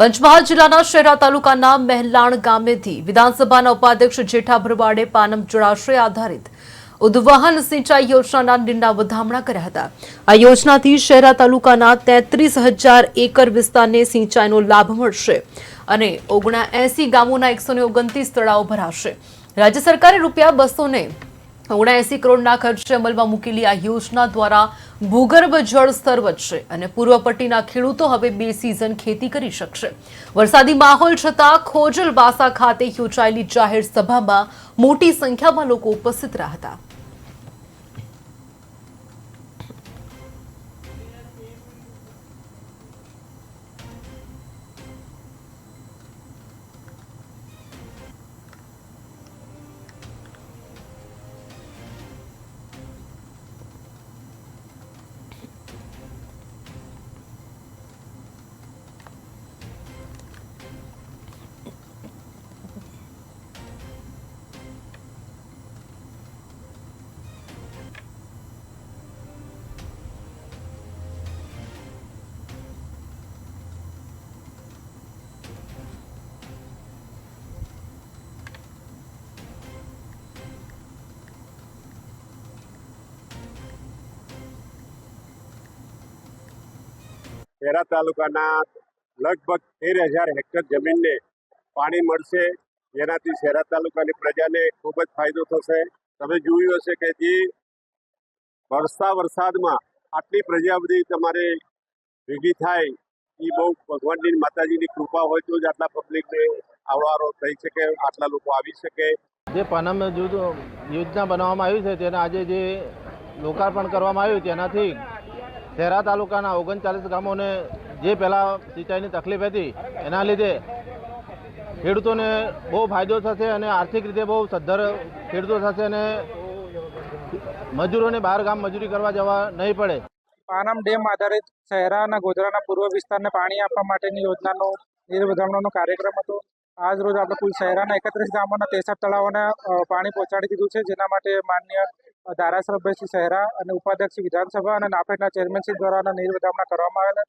પંચમહાલ જિલ્લાના શહેરા તાલુકાના મહેલાણ ગામેથી વિધાનસભાના ઉપાધ્યક્ષ જેઠા ભરવાડે પાનમ જળાશય આધારિત ઉદ્વહન સિંચાઈ યોજનાના નિર્ણય વધામણા કર્યા હતા. આ યોજનાથી શહેરા તાલુકાના તેત્રીસ હજાર એકર વિસ્તારને સિંચાઈનો લાભ મળશે અને ઓગણા એસી ગામોના એકસો ઓગણત્રીસ તળાવો ભરાશે. રાજ્ય સરકારે રૂપિયા બસો ને ઓગણએસી કરોડના ખર્ચે અમલમાં મૂકેલી આ યોજના દ્વારા ભૂગર્ભ જળ સ્તર વધશે અને પૂર્વ પટ્ટીના ખેડૂતો હવે બે સિઝન ખેતી કરી શકશે. વરસાદી માહોલ છતાં ખોજલ બાસા ખાતે યોજાયેલી જાહેર સભામાં મોટી સંખ્યામાં લોકો ઉપસ્થિત રહ્યા હતા. ખેડા તાલુકાના લગભગ તેર હજાર હેક્ટર જમીનને પાણી મળશે. જેનાથી શહેરા તાલુકાની પ્રજાને ખૂબ જ ફાયદો થશે. તમે જોયું હશે કે જે વરસા વરસાદમાં આટલી પ્રજા બધી તમારે ભેગી થાય એ બહુ ભગવાનની માતાજીની કૃપા હોય તો જ આટલા પબ્લિકને આવવારો થઈ શકે, આટલા લોકો આવી શકે. જે પનમ યોજના બનાવવામાં આવી છે, તેના આજે જે લોકાર્પણ કરવામાં આવ્યું, તેનાથી શહેરા તાલુકાના ઓગણચાલીસ ગામોને જે પહેલાં સિંચાઈની તકલીફ હતી, એના લીધે ખેડૂતોને બહુ ફાયદો થશે અને આર્થિક રીતે બહુ સદ્ધર ખેડૂતો થશે અને મજૂરોને બહાર ગામ મજૂરી કરવા જવા નહીં પડે. પાનમ ડેમ આધારિત શહેરા અને ગોધરાના પૂર્વ વિસ્તારને પાણી આપવા માટેની યોજનાનો નિર્વધામણાનો કાર્યક્રમ હતો. આજ રોજ આપણે કુલ શહેરાના એકત્રીસ ગામોના તેસઠ તળાવોને પાણી પહોંચાડી દીધું છે, જેના માટે માન્ય ધારાસભ્ય શ્રી શહેરા અને ઉપાધ્યક્ષ વિધાનસભા અને નાફેડના ચેરમેન શ્રી દ્વારા નિર્વધામણા કરવામાં આવેલા.